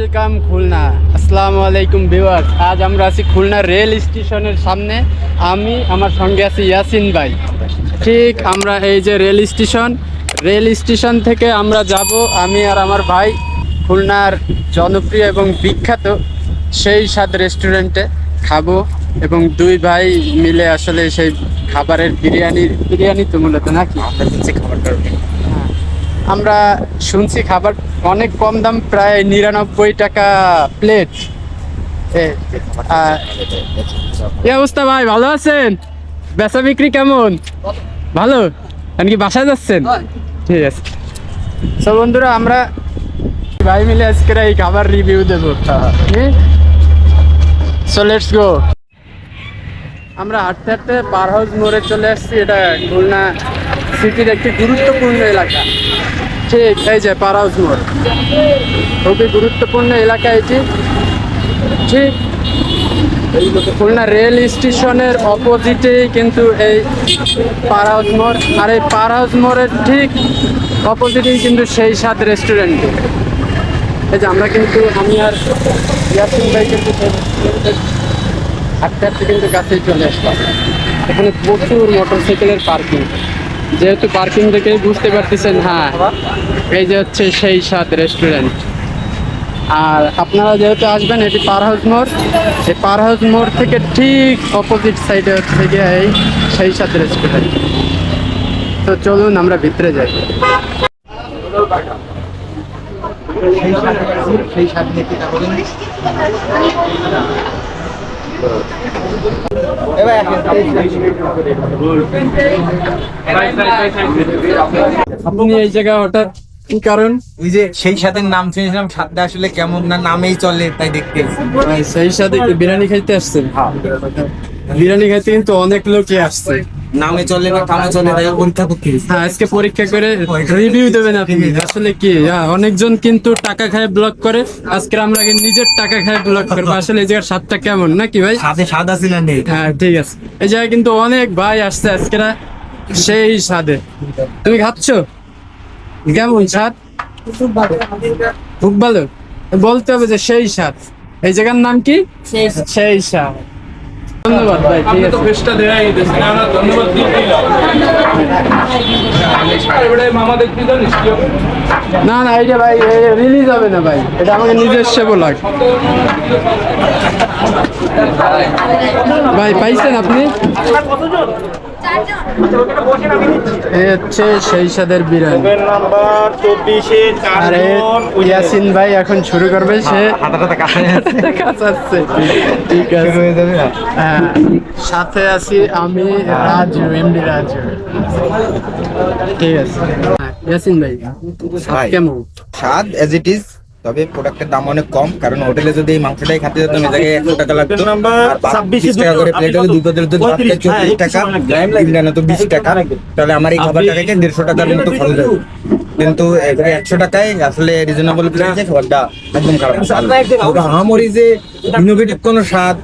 Welcome Khulna. আসসালামু আলাইকুম viewers. আজ আমরা আছি খুলনা রেল স্টেশনের সামনে। আমি আমার সঙ্গে আছি ইয়াসিন ভাই। ঠিক আমরা এই যে রেল স্টেশন রেল স্টেশন থেকে আমরা যাব আমি আর আমার ভাই খুলনার জনপ্রিয় এবং বিখ্যাত সেই স্বাদ রেস্টুরেন্টে খাব এবং দুই ভাই মিলে আসলে সেই খাবারের বিরিয়ানি বিরিয়ানি তো মূলত নাকি? আমরা হ্যাঁ। শুনছি খাবার অনেক কম দাম প্রায় নিরানব্বই টাকা প্লেট কি অবস্থা ভাই ভালো আছেন? বেচা বিক্রি কেমন? ভালো? কি বাসায় যাচ্ছেন? ঠিক আছে। তো বন্ধুরা আমরা ভাই মিলে আজকের এই খাবার রিভিউ দেবো। সো লেটস গো আমরা হাঁটতে হাঁটতে পার হাউস মোড়ে চলে আসছি। এটা খুলনা সিটির একটি গুরুত্বপূর্ণ এলাকা। ঠিক এই যে পার হাউস মোড়। খুবই গুরুত্বপূর্ণ এলাকা এটি। ঠিক খুলনা রেল স্টেশনের অপোজিটেই কিন্তু এই পার হাউস মোড়। আর এই পার হাউস মোড়ের ঠিক অপোজিটেই কিন্তু সেই সাত রেস্টুরেন্ট এই যে আমরা কিন্তু, আমি আর ইয়াসিন ভাই কিন্তু হাঁটতে হাঁটতে কিন্তু কাছেই চলে আসলাম। এখানে প্রচুর মোটরসাইকেলের পার্কিং যেহেতু পার্কিং দেখেই বুঝতে পারতেছেন হ্যাঁ এই যে হচ্ছে সেই সাত রেস্টুরেন্ট আর আপনারা যেহেতু আসবেন, এটি পার হাউস মোড় এই পার হাউস মোড় থেকে ঠিক অপোজিট সাইডে হচ্ছে গিয়ে এই সেই সাত রেস্টুরেন্ট তো চলুন আমরা ভিতরে যাই। সেই স্বাদ আপনি এই জায়গায় হঠাৎ কি কারণ ওই যে সেই সাথে নাম শুনেছিলাম সাতটা আসলে কেমন না নামেই চলে তাই দেখতে। সেই সাথে বিরিয়ানি খাইতে আসছেন বিরিয়ানি খাইতে কিন্তু অনেক লোকই আসছে। নামে চলে না কামে চলে তাই পরীক্ষা করতে হ্যাঁ আজকে পরীক্ষা করে রিভিউ দেবেন আপনি। আসলে কি হ্যাঁ, অনেকজন কিন্তু টাকা খায় ব্লক করে আজকে আমরা নিজের টাকা খায় ব্লক করব? আসলে এই জায়গার স্বাদটা কেমন নাকি ভাই? স্বাদে স্বাদ আছে না নেই? হ্যাঁ ঠিক আছে। এই জায়গায় কিন্তু অনেক ভাই আসছে আজকে সেই স্বাদে। তুমি খাচ্ছ? কেমন স্বাদ? খুব ভালো। বলতে হবে যে সেই স্বাদ। এই জায়গার নাম কি? সেই স্বাদ। ধন্যবাদ ভাই ঠিক আছে। দেয়াই আমরা ধন্যবাদ দিয়ে দিলাম মামা দেখতে যান না না ভাই রিলিজ হবে না ভাই এটা আমাকে নিজস্ব ব্লগ ভাই পাইছেন আপনি? এই হচ্ছে সেই সাদের বিরিয়ানি। আরে ইয়াসিন ভাই এখন শুরু করবে সে হাতাটা কাছে ঠিক আছে। হয়ে হ্যাঁ, সাথে আছি আমি রাজু এমডি রাজু। ঠিক আছে। হ্যাঁ, ইয়াসিন ভাই স্বাদ কেমন? স্বাদ এজ ইট ইজ তবে প্রোডাক্টের দাম অনেক কম কারণ হোটেলে যদি এই মাংসটাই খেতে যেতাম এই জায়গায় একশো টাকা লাগতো। নাম্বার আর ভাত 26 বিশ টাকা করে প্লেট হলে দুই প্লেটের যদি চল্লিশ হ্যাঁ, টাকা। ইন্ডিয়ানে তো বিশ টাকা। তাহলে আমার এই খাবারটা খেতে দেড়শো টাকার মতো খরচ হবে কিন্তু এখানে একশো টাকায় আসলে রিজনেবল প্রাইসে খাবারটা একদম খারাপ। ওটা যে ইনোভেটিভ কোনো স্বাদ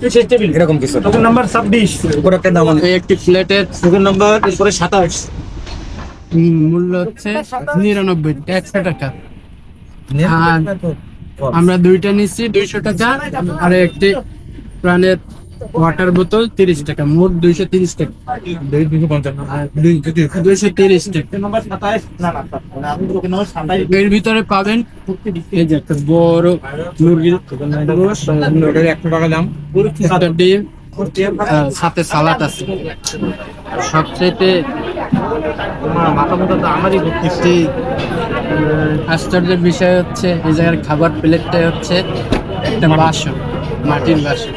এরকম কিছু টোকেন নাম্বার ছাব্বিশ। প্রোডাক্টের দাম অনেক। একটি প্লেটের টোকেন নাম্বার সাতাশ। মূল্য হচ্ছে নিরানব্বই একশো টাকা। আমরা দুইটা নিচ্ছি দুইশো টাকা আর একটি প্রাণের ওয়াটার বোতল তিরিশ টাকা মোট দুইশো তিরিশ টাকা। দুইশো পঞ্চান্ন তিরিশ টাকা নাম্বার সাতাশ না? না না, আমি টোকেন নাম্বার সাতাশ এর ভিতরে পাবেন এই যে একটা বড় মুরগির একশো টাকা দাম। ডিম সাথে সালাড আছে। সবচেয়ে মাথা মতো তো আমারই একটি আহ, আশ্চর্যের বিষয় হচ্ছে এই জায়গার খাবার প্লেটটা হচ্ছে একটা বাসন মাটির বাসন।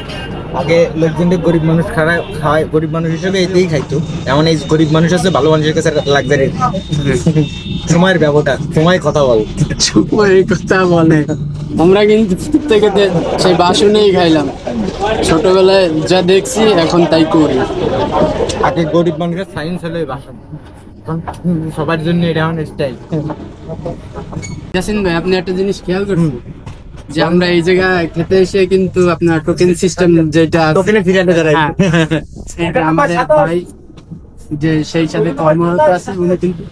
আগে লোকজনদের গরিব মানুষ খারাপ খায় গরিব মানুষ হিসেবে এতেই খাইতো। এমন এই গরিব মানুষ আছে ভালো মানুষের কাছে লাক্সারি সময়ের ব্যবধান সময় কথা বল। এই কথা বলে। আমরা কিন্তু থেকে সেই বাসনেই খাইলাম। ছোটবেলায় যা দেখছি এখন তাই করি। আগে গরিব মানুষের সাইন্স হলো বাসন। এখন সবার জন্য এটা স্টাইল ইয়াসিন ভাই আপনি একটা জিনিস খেয়াল করুন যে আমরা এই জায়গায় খেতে এসে কিন্তু আপনার টোকেন সিস্টেম যেটা টোকেনে ফিরিয়ে দেয় হ্যাঁ, সেটা আমাদের ভাই যে সেই সাথে কর্মরত আছে উনি কিন্তু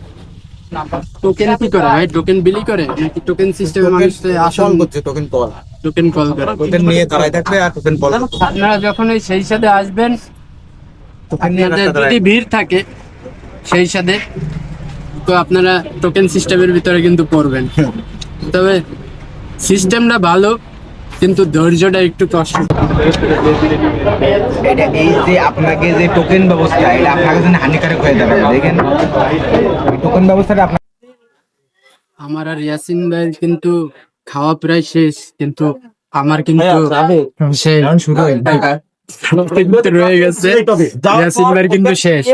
টোকেন কি করে ভাই? টোকেন বিলি করে? নাকি টোকেন সিস্টেমে মানুষ আসল করছে টোকেন কল টোকেন কল করে? টোকেন নিয়ে দাঁড়ায় থাকবে আর টোকেন কল আপনারা যখন ওই সেই সাথে আসবেন আপনাদের যদি ভিড় থাকে সেই সাথে তো আপনারা টোকেন সিস্টেমের ভিতরে কিন্তু পড়বেন। তবে সিস্টেমটা ভালো কিন্তু ধৈর্যটা একটু কষ্ট। এটা এই যে আপনাকে যে টোকেন ব্যবস্থা এটা আপনাকে জন্য হানিকারক হয়ে যাবে দেখেন টোকেন ব্যবস্থাটা আপনার আমার আর ইয়াসিন ভাই কিন্তু খাওয়া প্রায় শেষ কিন্তু আমার কিন্তু শেষ। শুরু হয় কিন্তু রয়ে গেছে। কিন্তু শেষ।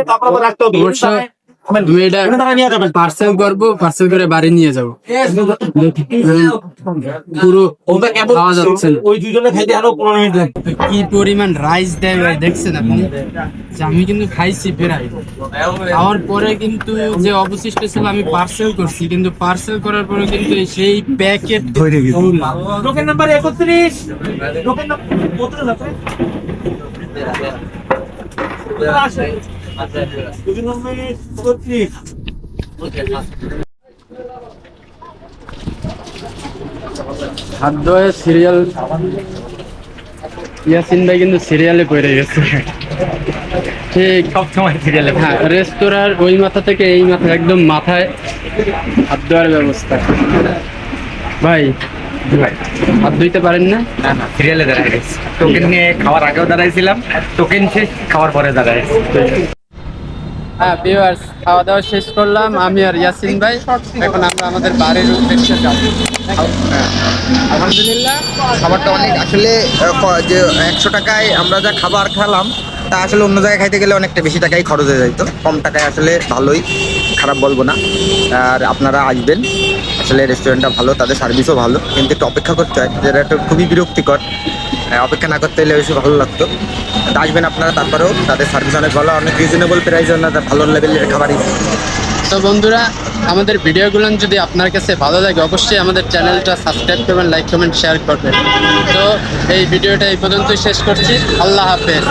পার্সেল করব পার্সেল করে বাড়ি নিয়ে যাব। পুরো খাওয়া যাচ্ছে ওই দুজনে খাইতে আরও পনেরো মিনিট লাগবে। কি পরিমাণ রাইস দেয় ভাই দেখছেন আপনি? আমি কিন্তু খাইছি প্রায়। খাওয়ার পরে কিন্তু যে অবশিষ্ট ছিল আমি পার্সেল করছি কিন্তু পার্সেল করার পরে কিন্তু সেই প্যাকেট ধরে গেছে। নাম্বার একত্রিশ। নাম্বার খাদ্য সিরিয়াল ইয়াসিন ভাই কিন্তু সিরিয়ালে পড়ে গেছে। ঠিক। সব সময় সিরিয়ালে হ্যাঁ রেস্তোরাঁর ওই মাথা থেকে এই মাথা একদম মাথায় হাত ধোয়ার ব্যবস্থা। ভাই হাত ধুইতে পারেন না? না না সিরিয়ালে দাঁড়ায় গেছে। টোকেন নিয়ে খাওয়ার আগেও দাঁড়াইছিলাম। টোকেন শেষ খাওয়ার পরে দাঁড়ায় হ্যাঁ ভিউয়ার্স খাওয়া দাওয়া শেষ করলাম। আমি আর ইয়াসিন ভাই, এখন আমরা আমাদের বাড়ির উদ্দেশ্যে যাব। আলহামদুলিল্লাহ। খাবারটা অনেক, আসলে যে একশো টাকায় আমরা যা খাবার খেলাম, তা আসলে অন্য জায়গায় খাইতে গেলে অনেকটা বেশি টাকাই খরচ হয়ে যাইতো কম টাকায় আসলে ভালোই, খারাপ বলব না। আর আপনারা আসবেন। আসলে রেস্টুরেন্টটা ভালো, তাদের সার্ভিসও ভালো। কিন্তু একটু অপেক্ষা করতে হয়, যেটা একটু খুবই বিরক্তিকর। অপেক্ষা না করতে হলে বেশি ভালো লাগতো। আসবেন আপনারা, তারপরেও তাদের সার্ভিস অনেক ভালো, অনেক রিজনেবল প্রাইস ওনাদের ভালো লেভেলের খাবারই। তো বন্ধুরা, আমাদের ভিডিওগুলো যদি আপনার কাছে ভালো লাগে, অবশ্যই আমাদের চ্যানেলটা সাবস্ক্রাইব করবেন লাইক কমেন্ট শেয়ার করবেন। তো এই ভিডিওটা এই পর্যন্তই শেষ করছি। আল্লাহ হাফেজ।